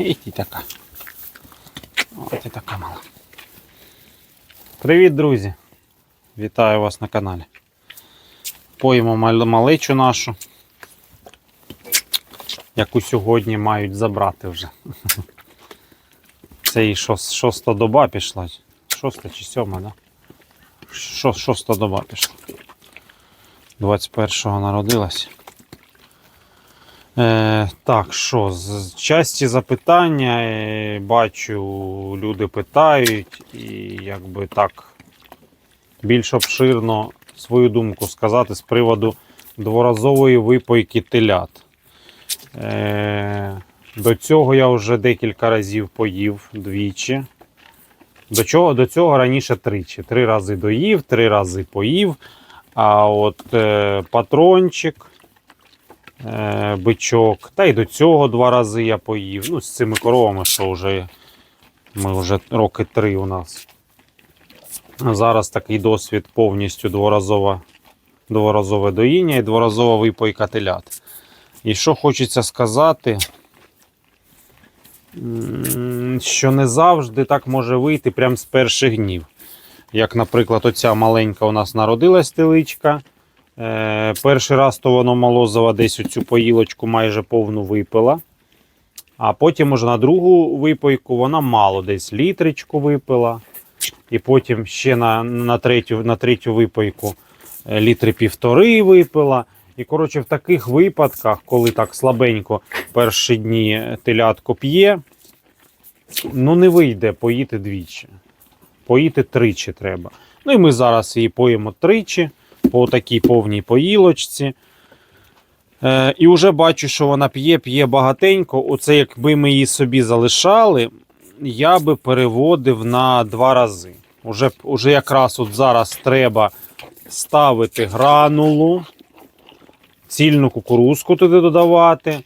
І ті така. Ось така мала. Привіт, друзі! Вітаю вас на каналі. Поїмо мал- малечу нашу, яку сьогодні мають забрати вже. Це і шоста доба пішла. Шоста чи сьома, да? Шо- Шоста доба пішла. 21-го народилась. Е, так, що, з часті запитання е, бачу, люди питають, і якби так більш обширно свою думку сказати з приводу дворазової випойки телят. Е, до цього я вже декілька разів поїв двічі. До, чого, до цього раніше тричі. Три рази доїв, три рази поїв. А от е, патрончик, бичок, та й до цього два рази я поїв. Ну, з цими коровами, що вже ми вже роки три у нас. Зараз такий досвід повністю дворазова, дворазове доїння і дворазова випойка телят. І що хочеться сказати, що не завжди так може вийти прямо з перших днів. Як, наприклад, оця маленька у нас народилась теличка. Е, перший раз то воно молозова десь оцю поїлочку майже повну випила. А потім уже на другу випойку вона мало десь літричку випила. І потім ще на, на, третю, на третю випойку е, літри півтори випила. І коротше, в таких випадках, коли так слабенько перші дні телятко п'є, ну не вийде поїти двічі. Поїти тричі треба. Ну і ми зараз її поїмо тричі по такій повній поїлочці. Е, і вже бачу, що вона п'є, п'є багатенько. Оце якби ми її собі залишали, я би переводив на два рази. Уже, уже якраз от зараз треба ставити гранулу, цільну кукурузку туди додавати.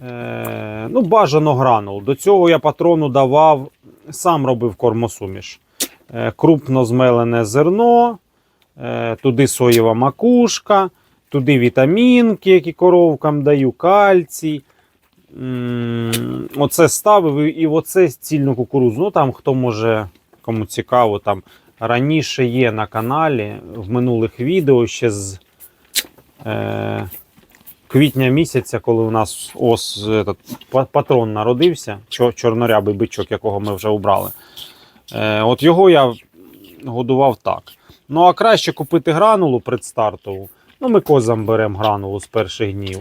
Е, ну, бажано гранул. До цього я патрону давав, сам робив кормосуміш. Е, крупно змелене зерно, туди соєва макушка, туди вітамінки, які коровкам даю, кальцій. Оце ставив і- і оце цільну кукурузу. Ну там хто може, кому цікаво, там раніше є на каналі в минулих відео ще з е, квітня місяця, коли у нас ос этот, патрон народився, чорнорябий бичок, якого ми вже обрали. Е, от його я годував так. Ну, а краще купити гранулу предстартову. Ну, ми козам беремо гранулу з перших днів.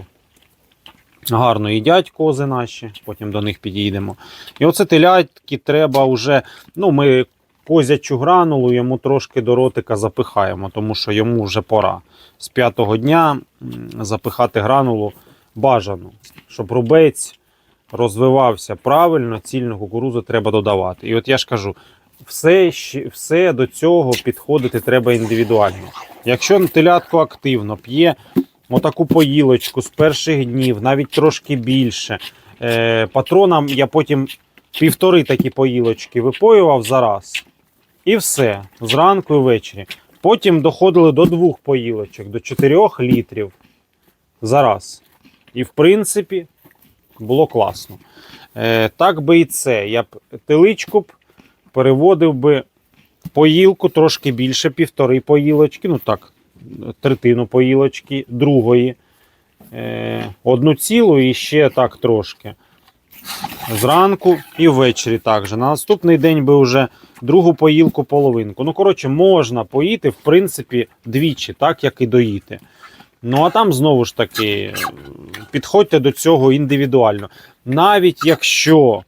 Гарно їдять кози наші, потім до них підійдемо. І оце телятки треба вже. Ну, ми козячу гранулу йому трошки до ротика запихаємо, тому що йому вже пора. З п'ятого дня запихати гранулу бажано, щоб рубець розвивався правильно, цільну кукурузу треба додавати. І от я ж кажу, все, все до цього підходити треба індивідуально. Якщо телятко активно п'є отаку поїлочку з перших днів, навіть трошки більше. Е, патронам я потім півтори такі поїлочки випоював за раз. І все, зранку і ввечері. Потім доходили до двох поїлочок, до 4 літрів за раз. І в принципі було класно. Е, так би і це. Я б теличку б переводив би поїлку трошки більше, півтори поїлочки, ну так, третину поїлочки, другої. Е, одну цілу і ще так трошки. Зранку і ввечері також. На наступний день би вже другу поїлку половинку. Ну, коротше, можна поїти, в принципі, двічі, так як і доїти. Ну, а там знову ж таки, підходьте до цього індивідуально. Навіть якщо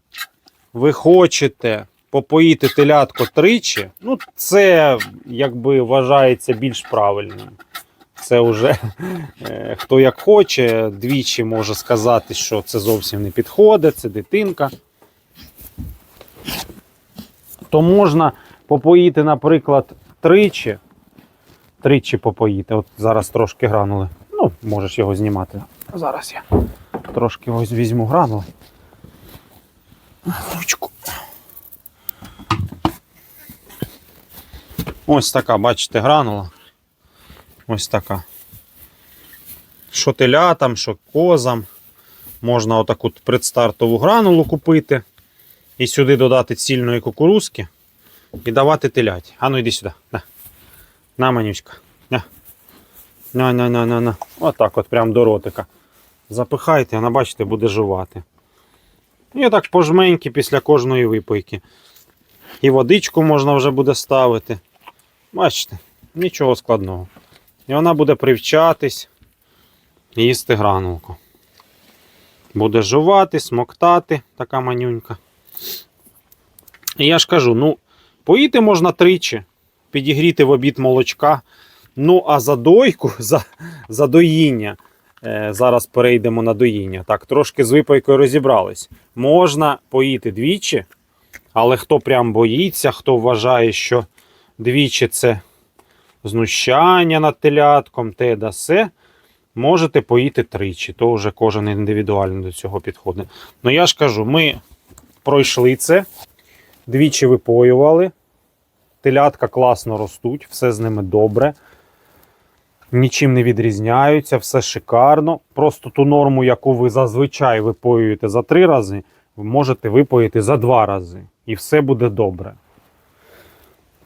ви хочете попоїти телятко тричі, ну це якби вважається більш правильним. Це вже е, хто як хоче, двічі може сказати, що це зовсім не підходить, це дитинка. То можна попоїти, наприклад, тричі. Тричі попоїти. От зараз трошки гранули. Ну, можеш його знімати. Зараз я трошки ось візьму гранули. Ручку. Ось така, бачите, гранула. Ось така. Що телятам, що козам. можна отаку предстартову гранулу купити і сюди додати цільної кукурузки і давати теляті. А ну йди сюди. На, на манючка. На. На, на, на, на. Отак от прям до ротика. Запихайте, вона, бачите, буде жувати. І отак пожменьки після кожної випойки. І водичку можна вже буде ставити. Бачите, нічого складного. І вона буде привчатись їсти гранулку. Буде жувати, смоктати, така манюнька. І я ж кажу: ну, поїти можна тричі, підігріти в обід молочка. Ну, а за дойку, за, за доїння. Е, зараз перейдемо на доїння. Так, трошки з випайкою розібрались. Можна поїти двічі, але хто прям боїться, хто вважає, що двічі це знущання над телятком, те да се, можете поїти тричі. То вже кожен індивідуально до цього підходить. Ну я ж кажу, ми пройшли це, двічі випоювали. Телятка класно ростуть, все з ними добре. Нічим не відрізняються, все шикарно. Просто ту норму, яку ви зазвичай випоюєте за три рази, ви можете випоїти за два рази. І все буде добре.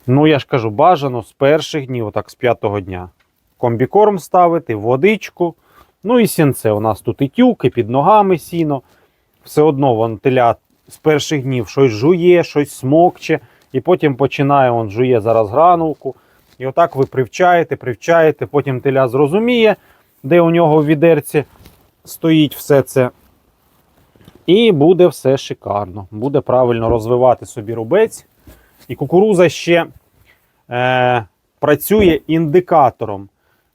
Ну, я ж кажу, бажано з перших днів, отак з п'ятого дня. Комбікорм ставити, водичку. Ну і сінце. У нас тут і тюк, і під ногами сіно. Все одно вон теля з перших днів щось жує, щось смокче, і потім починає он жує зараз гранулку. І отак ви привчаєте, привчаєте, потім теля зрозуміє, де у нього в відерці стоїть все це. І буде все шикарно. Буде правильно розвивати собі рубець. І кукуруза ще е, працює індикатором,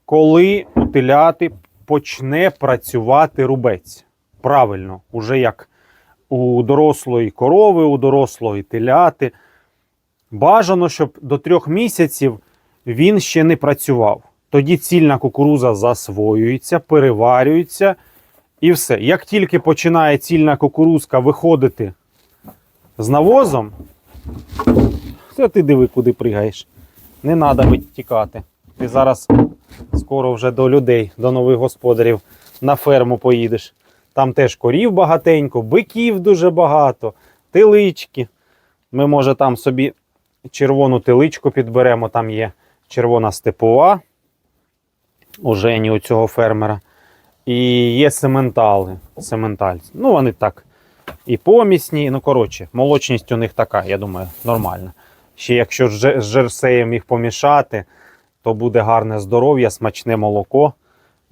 коли у теляти почне працювати рубець. Правильно, уже як у дорослої корови, у дорослої теляти. Бажано, щоб до трьох місяців він ще не працював. Тоді цільна кукуруза засвоюється, переварюється і все. Як тільки починає цільна кукурузка виходити з навозом, це ти диви, куди пригаєш. Не треба тікати. Ти зараз скоро вже до людей, до нових господарів на ферму поїдеш. Там теж корів багатенько, биків дуже багато, телички. Ми, може, там собі червону теличку підберемо, там є червона степова у Жені, у цього фермера. І є сементали. Сементальці. Ну, вони так і помісні. Ну, коротше, молочність у них така, я думаю, нормальна. Ще якщо з жерсеєм їх помішати, то буде гарне здоров'я, смачне молоко.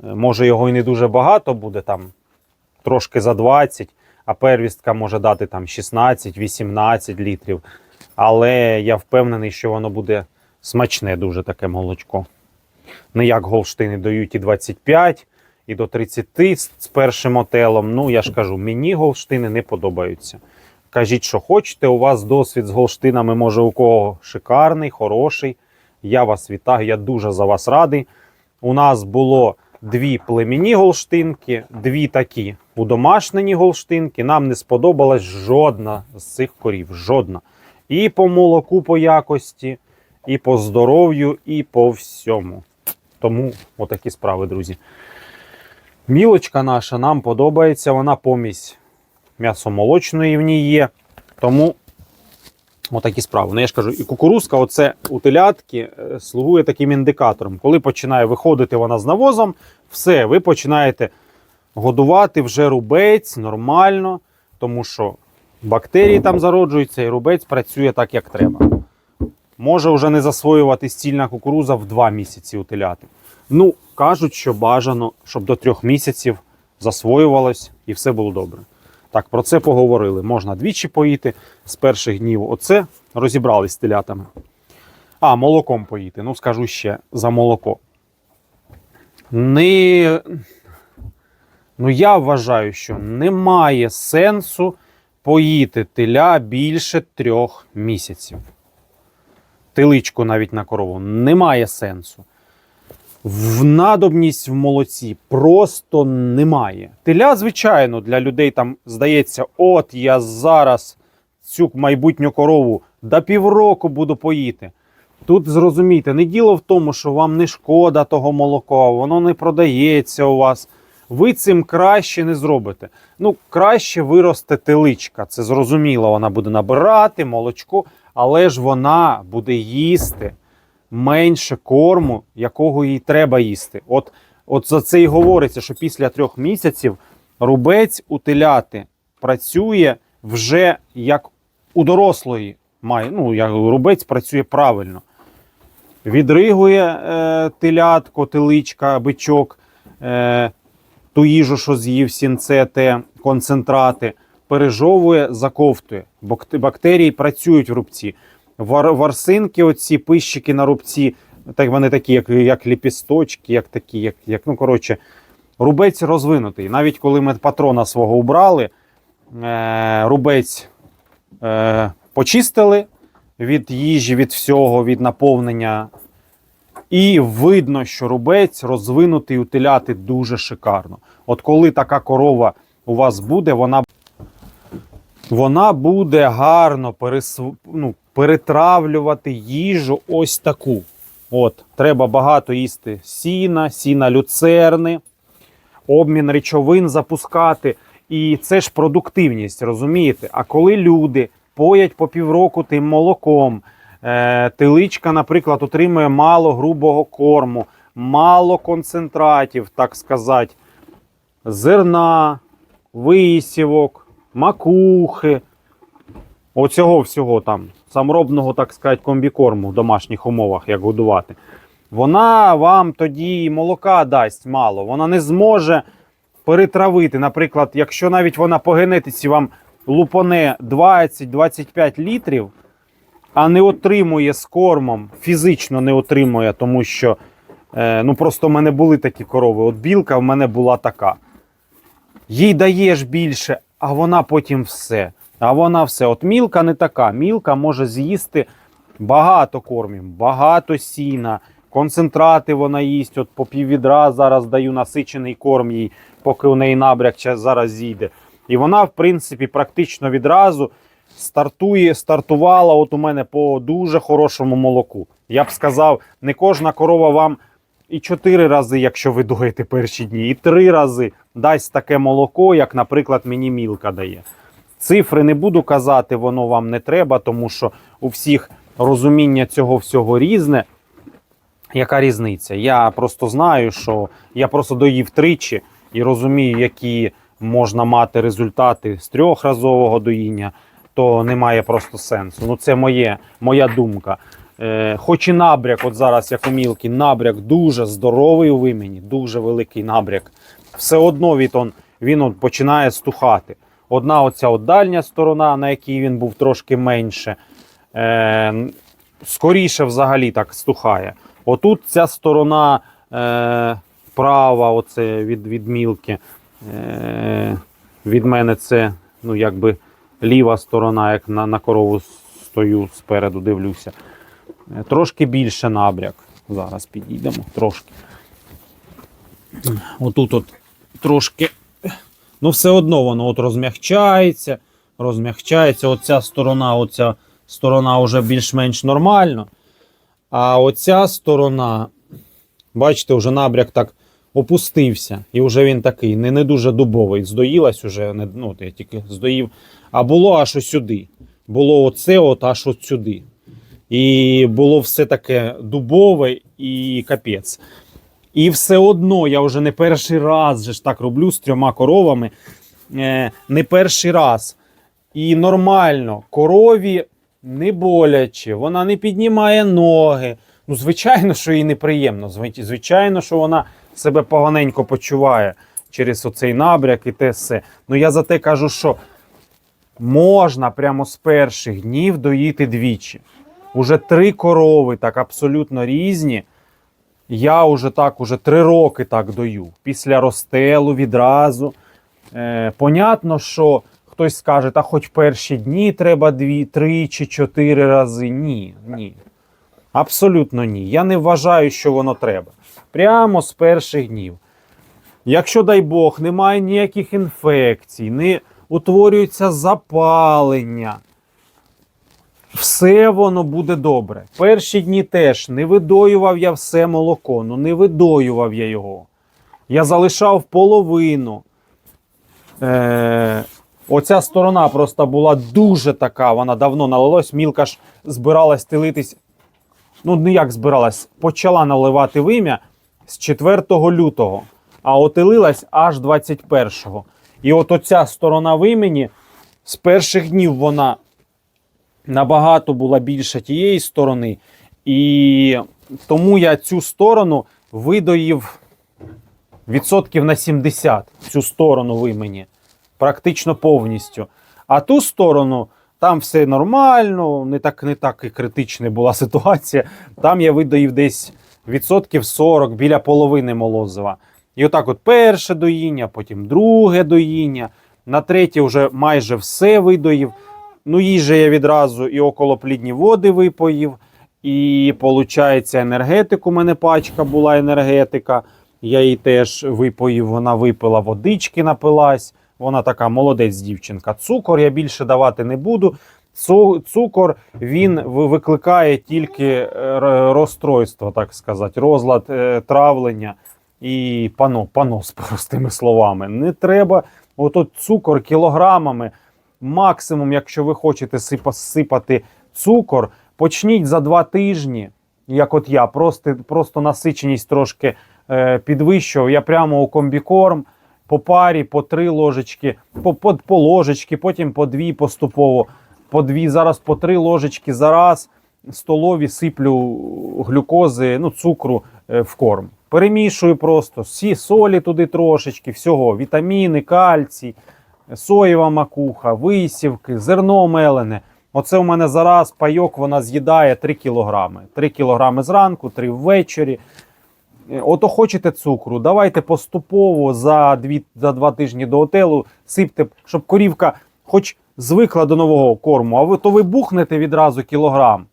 Е, Може, його і не дуже багато буде, там трошки за 20, а первістка може дати там 16-18 літрів. Але я впевнений, що воно буде смачне дуже таке молочко. Не як голштини дають і 25, і до 30 з з першим отелом. Ну, я ж кажу, мені голштини не подобаються. Кажіть, що хочете, у вас досвід з голштинами, може, у кого шикарний, хороший. Я вас вітаю, я дуже за вас радий. У нас було дві племінні голштинки, дві такі удомашнені голштинки. Нам не сподобалась жодна з цих корів. Жодна. І по молоку по якості, і по здоров'ю, і по всьому. Тому отакі справи, друзі. Мілочка наша нам подобається, вона помість м'ясомолочної в ній є. Тому отакі справи. Ну, я ж кажу, і кукурузка, оце у телятки е, слугує таким індикатором. Коли починає виходити вона з навозом, все, ви починаєте годувати вже рубець нормально, тому що бактерії там зароджуються, і рубець працює так, як треба. Може вже не засвоювати стільна кукуруза в 2 місяці у теляти. Ну, кажуть, що бажано, щоб до трьох місяців засвоювалось і все було добре. Так, про це поговорили. Можна двічі поїти з перших днів. Оце розібрались з телятами. А, молоком поїти. Ну, скажу ще за молоко. Не... Ну, я вважаю, що немає сенсу поїти теля більше трьох місяців. Теличку навіть на корову. Немає сенсу. В надобність в молоці просто немає. Теля, звичайно, для людей там здається, от я зараз цю майбутню корову до півроку буду поїти. Тут зрозумійте, не діло в тому, що вам не шкода того молока, воно не продається у вас. ви цим краще не зробите. Ну, краще виросте теличка. Це зрозуміло, вона буде набирати молочко, але ж вона буде їсти менше корму, якого їй треба їсти. От, от за це і говориться, що після трьох місяців рубець у теляти працює вже як у дорослої. Має, ну, як рубець працює правильно. Відригує е, телятко, теличка, бичок, е, ту їжу, що з'їв сінце, те, концентрати, пережовує, заковтує. Бакте- Бактерії працюють в рубці. Вар, варсинки, оці пищики на рубці, так вони такі, як, як ліпісточки, як такі, як, як ну коротше, рубець розвинутий. Навіть коли ми патрона свого убрали, е, рубець е, почистили від їжі, від всього, від наповнення. І видно, що рубець розвинутий у теляти дуже шикарно. От коли така корова у вас буде, вона, вона буде гарно пересв... ну, перетравлювати їжу ось таку. От, треба багато їсти сіна, сіна люцерни, обмін речовин запускати. І це ж продуктивність, розумієте? А коли люди поять по півроку тим молоком, е, теличка, наприклад, отримує мало грубого корму, мало концентратів, так сказати, зерна, висівок, макухи, оцього всього там, саморобного, так сказати, комбікорму в домашніх умовах, як годувати. Вона вам тоді молока дасть мало, вона не зможе перетравити. Наприклад, якщо навіть вона по генетиці вам лупоне 20-25 літрів, а не отримує з кормом, фізично не отримує, тому що е, ну просто в мене були такі корови. От білка в мене була така. Їй даєш більше, а вона потім все. А вона все. От мілка не така. Мілка може з'їсти багато кормів, багато сіна, концентрати вона їсть. От по піввідра зараз даю насичений корм їй, поки у неї набряк зараз зійде. І вона, в принципі, практично відразу стартує, стартувала от у мене по дуже хорошому молоку. Я б сказав, не кожна корова вам і чотири рази, якщо ви доїте перші дні, і три рази дасть таке молоко, як, наприклад, мені мілка дає. Цифри не буду казати, воно вам не треба, тому що у всіх розуміння цього всього різне. Яка різниця? Я просто знаю, що я просто доїв тричі і розумію, які можна мати результати з трьохразового доїння, то немає просто сенсу. Ну, це моє, моя думка. Е, хоч і набряк, от зараз, як у мілки, набряк дуже здоровий у вимені, дуже великий набряк. Все одно від він от починає стухати. Одна оця дальня сторона, на якій він був трошки менше, е, скоріше взагалі так стухає. Отут ця сторона е, права, оце від, від мілки. Е, від мене це ну, якби ліва сторона, як на, на корову стою спереду, дивлюся. Е, Трошки більше набряк. Зараз підійдемо трошки. Отут от трошки. Ну, все одно воно от розмягчається, розмягчається. Оця сторона, оця сторона вже більш-менш нормально. А оця сторона, бачите, вже набряк так опустився. І вже він такий, не, не дуже дубовий. Здоїлась уже, не, ну, я тільки здоїв. А було аж сюди. Було оце, от аж от сюди. І було все таке дубове і капець. І все одно я вже не перший раз же ж так роблю з трьома коровами. Е, не перший раз. І нормально, корові не боляче, вона не піднімає ноги. Ну, звичайно, що їй неприємно. Зви- Звичайно, що вона себе поганенько почуває через оцей набряк і те все. Ну я за те кажу, що можна прямо з перших днів доїти двічі. Уже три корови, так абсолютно різні. Я вже так, уже три роки так дою. Після розстелу відразу. Е, понятно, що хтось скаже, та хоч перші дні треба дві, три чи чотири рази. Ні, ні. Абсолютно ні. Я не вважаю, що воно треба. Прямо з перших днів. Якщо, дай Бог, немає ніяких інфекцій, не утворюється запалення, все воно буде добре. Перші дні теж не видоював я все молоко, ну не видоював я його. Я залишав половину. Е, оця сторона просто була дуже така, вона давно налилась. Мілка ж збиралась тилитись. Ну, не як збиралась, почала наливати вим'я з 4 лютого, а отилилась аж 21-го. І от оця сторона вимені з перших днів вона набагато була більша тієї сторони. І тому я цю сторону видоїв відсотків на 70 цю сторону вимені. Практично повністю. А ту сторону там все нормально, не так, не так і критична була ситуація. Там я видоїв десь відсотків 40 біля половини молозива. І отак, от перше доїння, потім друге доїння, на третє вже майже все видоїв. Ну, їжі я відразу і околоплідні води випоїв. І виходить, енергетику у мене пачка була енергетика. Я її теж випоїв, вона випила водички, напилась. Вона така молодець дівчинка. Цукор я більше давати не буду. Цукор він викликає тільки е, розстройство, так сказати, розлад е, травлення і пано, понос, простими словами. Не треба отот цукор кілограмами. Максимум, якщо ви хочете сипа- сипати цукор, почніть за два тижні, як от я, просто, просто насиченість трошки е, підвищував. Я прямо у комбікорм по парі, по три ложечки, по, по, по ложечки, потім по дві поступово, по дві, зараз по три ложечки за раз столові сиплю глюкози, ну, цукру е, в корм. Перемішую просто всі солі туди трошечки, всього, вітаміни, кальцій, соєва макуха, висівки, зерно мелене. Оце у мене зараз пайок вона з'їдає 3 кілограми. 3 кілограми зранку, 3 ввечері. Е, Ото хочете цукру, давайте поступово за, дві, за два тижні до отелу сипте, щоб корівка хоч звикла до нового корму, а ви то ви бухнете відразу кілограм.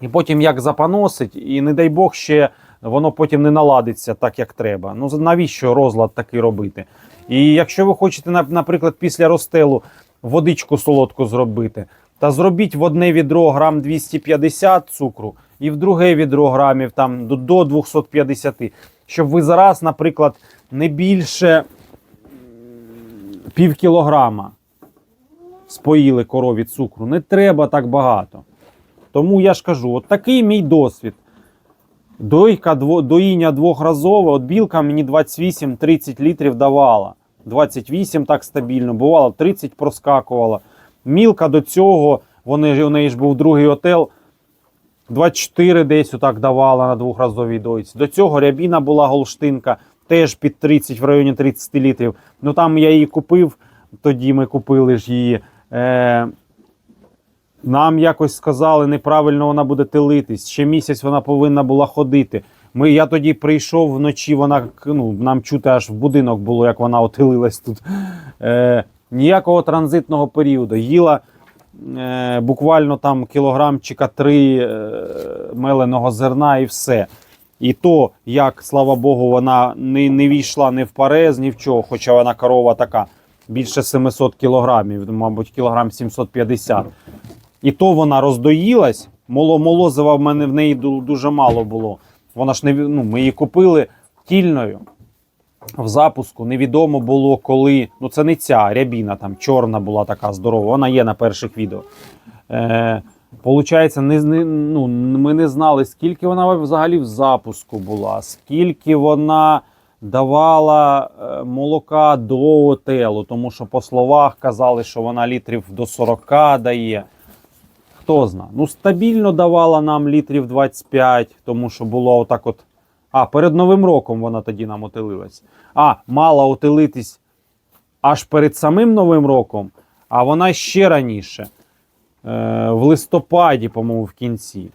І потім як запаносить, і не дай Бог ще воно потім не наладиться так, як треба. Ну навіщо розлад такий робити? І якщо ви хочете, наприклад, після розстелу водичку солодку зробити, та зробіть в одне відро грам 250 цукру і в друге відро грамів там до, до 250, щоб ви зараз, наприклад, не більше пів кілограма споїли корові цукру. Не треба так багато. Тому я ж кажу, от такий мій досвід. Дойка, доїння двохразове, от білка мені 28-30 літрів давала. 28 так стабільно, бувало, 30 проскакувала. Мілка до цього, вони, у неї ж був другий отел, 24 десь отак давала на двохразовій дойці. До цього рябіна була голштинка, теж під 30, в районі 30 літрів. Ну там я її купив, тоді ми купили ж її. Е, нам якось сказали, неправильно вона буде тилитись. Ще місяць вона повинна була ходити. Ми, я тоді прийшов вночі, вона ну, нам чути аж в будинок було, як вона отилилась тут. Е, ніякого транзитного періоду. Їла е, буквально там кілограмчика три е, меленого зерна і все. І то, як, слава Богу, вона не, не війшла ні в парез, ні в чого, хоча вона корова така більше 700 кілограмів, мабуть, кілограм 750. І то вона роздоїлась. Моло, молозива в мене в неї дуже мало було. Вона ж не ну, ми її купили тільною в запуску. Невідомо було коли. Ну це не ця рябіна, там чорна була така здорова. Вона є на перших відео. Е, Получається, не, не, ну, ми не знали, скільки вона взагалі в запуску була, скільки вона давала е, молока до отелу, тому що по словах казали, що вона літрів до 40 дає. Хто зна. Ну, стабільно давала нам літрів 25, тому що було отак от. А, перед Новим роком вона тоді нам отелилась. А, мала отелитись аж перед самим Новим роком, а вона ще раніше. Е, в листопаді, по-моєму, в кінці. Е,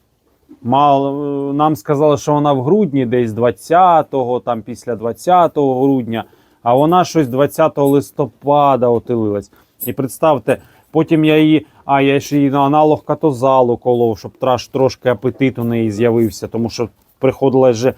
нам сказали, що вона в грудні, десь 20-го, там після 20 грудня, а вона щось 20 листопада отелилась. І представте, потім я її, а я ще її на аналог катозалу колов, щоб трошки апетит у неї з'явився, тому що приходилось же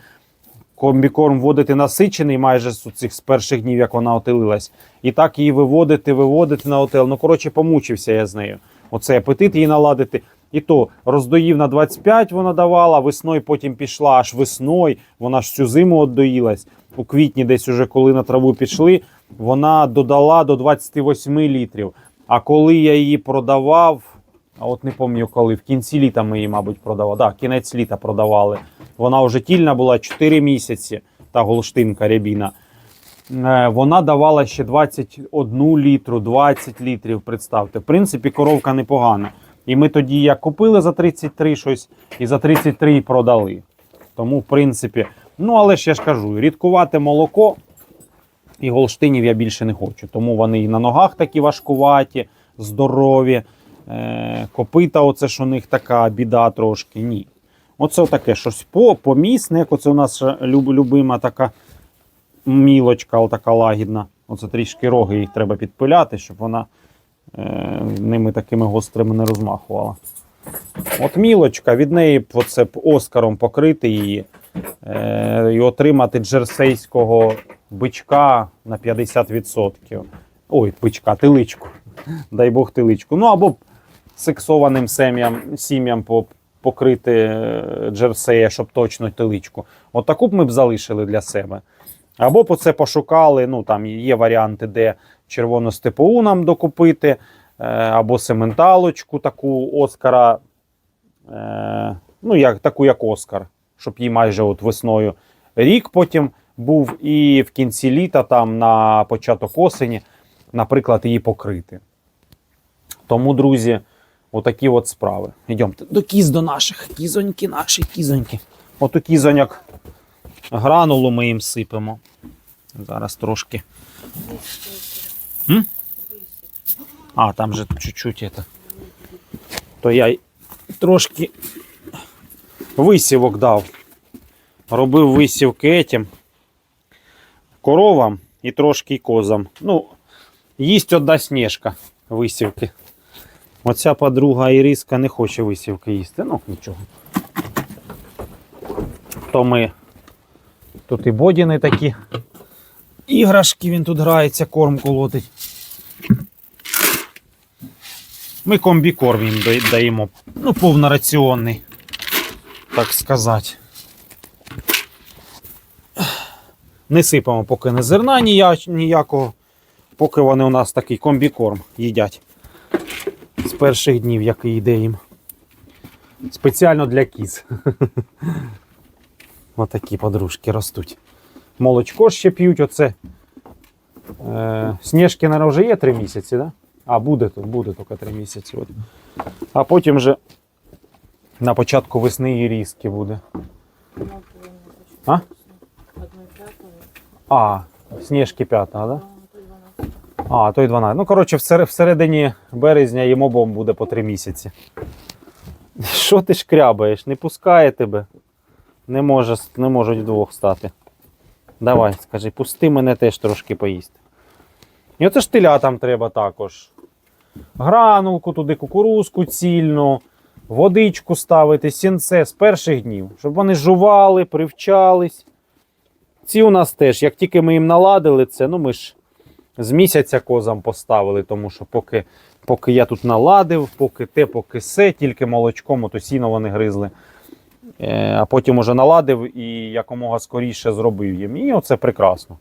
комбікорм вводити насичений майже з цих з перших днів, як вона отелилась. І так її виводити, виводити на отел. Ну, коротше, помучився я з нею. Оцей апетит її наладити. І то роздоїв на 25 вона давала, весною потім пішла аж весною, вона ж всю зиму отдоїлась. у квітні, десь уже коли на траву пішли, вона додала до 28 літрів. А коли я її продавав, а от не пам'ятаю коли, в кінці літа ми її, мабуть, продавали. Так, кінець літа продавали. Вона вже тільна була 4 місяці, та голштинка рябіна. Е, Вона давала ще 21 літру, 20 літрів. Представте. В принципі, коровка непогана. І ми тоді як купили за 33 щось, і за 33 продали. Тому, в принципі, ну але ж я ж кажу, рідкувати молоко і голштинів я більше не хочу. Тому вони і на ногах такі важкуваті, здорові. Е, копита, оце ж у них така біда трошки. Ні. Оце таке щось по, помісне, як оце у нас люб, любима така мілочка, отака лагідна. Оце трішки роги їх треба підпиляти, щоб вона е, ними такими гострими не розмахувала. От мілочка, від неї оце оскаром покрити її е, і отримати джерсейського бичка на 50%. Ой, бичка, тиличку. Дай Бог тиличку. Ну або сексованим сім'ям, сім'ям по- покрити е, джерсея, щоб точно тиличку. От таку б ми б залишили для себе. Або б оце пошукали. Ну там є варіанти, де червону степову нам докупити, е, або сементалочку, таку Оскара, е, ну як таку, як Оскар, щоб їй майже от весною рік потім був, і в кінці літа, там на початок осені, наприклад, її покрити. Тому, друзі, отакі от справи. Йдемо до кіз до наших. Кізоньки наші, кізоньки. От у кізоньок гранулу ми їм сипемо. Зараз трошки. М? А, там же чуть-чуть это. То я трошки висівок дав. Робив висівки етім коровам і трошки козам. Ну, їсть одна сніжка висівки. Оця подруга Іриска не хоче висівки їсти. Ну, нічого. То ми тут і бодіни такі. Іграшки він тут грається, корм колотить. Ми комбікорм їм даємо. Ну, повнораціонний, так сказати. Не сипемо поки не зерна ніякого, поки вони у нас такий комбікорм їдять. З перших днів, який йде їм. Спеціально для кіз. Отакі подружки ростуть. Молочко ще п'ють. Оце. Е, Сніжки, наверное, вже є 3 місяці, да? А, буде тут, буде тільки 3 місяці. От. А потім вже на початку весни і різки буде. А? А, сніжки 5, да? А, то й 12. Ну, коротше, всередині березня йому бом буде по 3 місяці. Що ти шкрябаєш? Не пускає тебе. Не, може, не можуть вдвох стати. Давай, скажи, пусти мене теж трошки поїсти. І оце ж телятам треба також. Гранулку туди, кукурузку цільну, водичку ставити, сінце з перших днів, щоб вони жували, привчались. Ці у нас теж, як тільки ми їм наладили це, ну ми ж з місяця козам поставили, тому що поки, поки я тут наладив, поки те, поки се, тільки молочком, ото сіно вони гризли. Е, а потім уже наладив і якомога скоріше зробив їм. І оце прекрасно.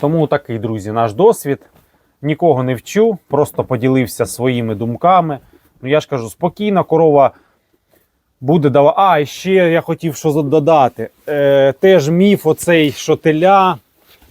Тому такий, друзі, наш досвід. Нікого не вчу, просто поділився своїми думками. Ну, я ж кажу, спокійно, корова буде давати. А, і ще я хотів що додати. Е, теж міф оцей, що теля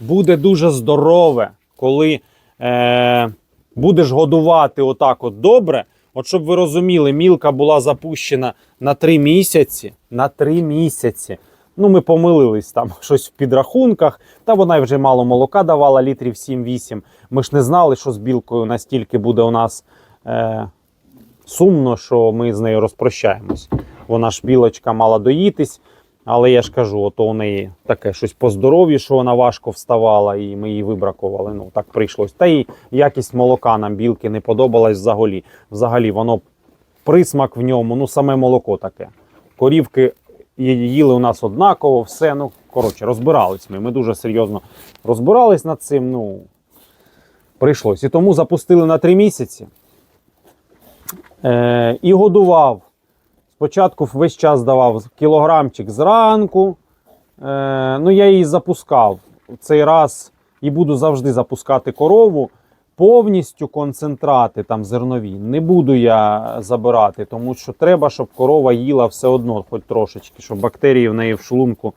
буде дуже здорове, коли е, будеш годувати отак от добре. От щоб ви розуміли, мілка була запущена на 3 місяці. На 3 місяці. Ну, ми помилились там щось в підрахунках, та вона вже мало молока давала, літрів 7-8. Ми ж не знали, що з білкою настільки буде у нас е, сумно, що ми з нею розпрощаємось. Вона ж білочка мала доїтись, але я ж кажу, ото у неї таке щось по здоров'ю, що вона важко вставала, і ми її вибракували. Ну так прийшлось. Та й якість молока нам білки не подобалась взагалі. Взагалі, воно присмак в ньому, ну саме молоко таке. Корівки їли у нас однаково, все. Ну, коротше, розбирались ми. Ми дуже серйозно розбирались над цим. Ну, прийшлось. І тому запустили на три місяці. Е, і годував. Спочатку весь час давав кілограмчик зранку, Е, ну, я її запускав. Цей раз і буду завжди запускати корову. Повністю концентрати там зернові не буду я забирати, тому що треба, щоб корова їла все одно, хоч трошечки, щоб бактерії в неї в шлунку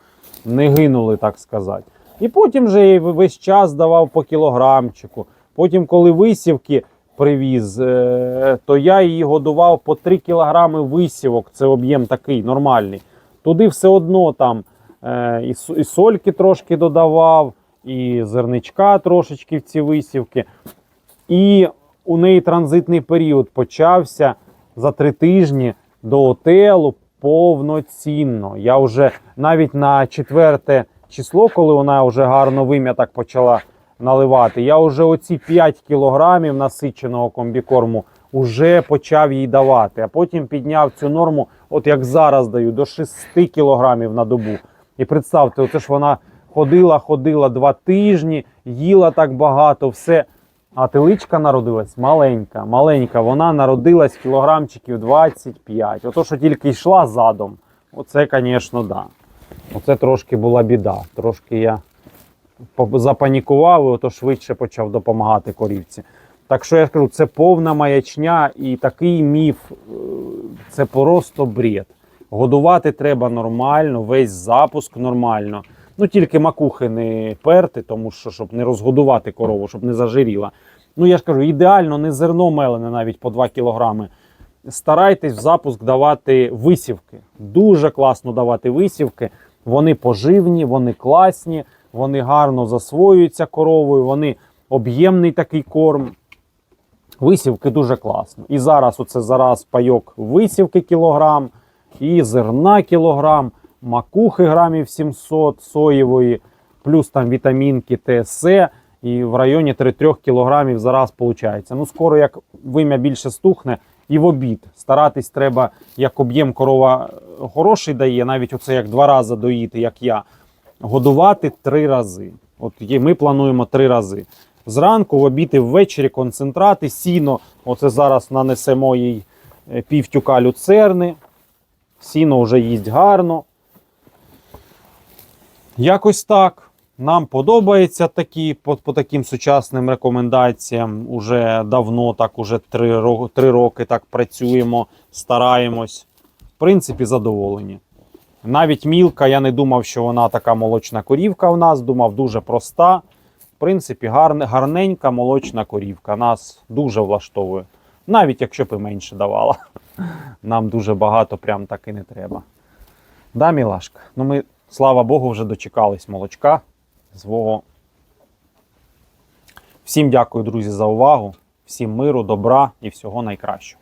не гинули, так сказати. І потім же я весь час давав по кілограмчику. Потім, коли висівки привіз, е, то я її годував по 3 кілограми висівок. Це об'єм такий нормальний. Туди все одно там е, і, сольки трошки додавав, і зерничка трошечки в ці висівки. І у неї транзитний період почався за три тижні до отелу повноцінно. Я вже навіть на четверте число, коли вона вже гарно вим'я так почала наливати, я вже оці 5 кілограмів насиченого комбікорму вже почав їй давати. А потім підняв цю норму, от як зараз даю, до 6 кілограмів на добу. І представте, оце ж вона ходила, ходила два тижні, їла так багато, все. А теличка народилась маленька, маленька. Вона народилась кілограмчиків 25. Ото, що тільки йшла задом, оце, звісно, да. Оце трошки була біда. Трошки я запанікував і ото швидше почав допомагати корівці. Так що я скажу, це повна маячня і такий міф, е, це просто бред. Годувати треба нормально, весь запуск нормально. Ну тільки макухи не перти, тому що щоб не розгодувати корову, щоб не зажиріла. Ну я ж кажу, ідеально не зерно мелене навіть по 2 кілограми. Старайтесь в запуск давати висівки. Дуже класно давати висівки. Вони поживні, вони класні, вони гарно засвоюються коровою, вони об'ємний такий корм. Висівки дуже класно. І зараз оце зараз пайок висівки кілограм, і зерна кілограм, макухи грамів 700 соєвої, плюс там вітамінки ТСЕ. І в районі 3-3 кілограмів зараз виходить. Ну, скоро як вим'я більше стухне, і в обід. Старатись треба, як об'єм корова е, хороший дає, навіть оце як два рази доїти, як я, годувати три рази. От є- ми плануємо три рази. Зранку, в обід і ввечері концентрати, сіно. Оце зараз нанесемо їй е, півтюка люцерни. Сіно вже їсть гарно. Якось так. Нам подобається такі по, по таким сучасним рекомендаціям. Уже давно, так уже три, три роки так працюємо, стараємось. В принципі, задоволені. Навіть мілка, я не думав, що вона така молочна корівка в нас. Думав, дуже проста. В принципі, гарне, гарненька молочна корівка. Нас дуже влаштовує. Навіть якщо б і менше давала. Нам дуже багато прям так і не треба. Да, мілашка? Ну ми, слава Богу, вже дочекались молочка свого. Всім дякую, друзі, за увагу. Всім миру, добра і всього найкращого.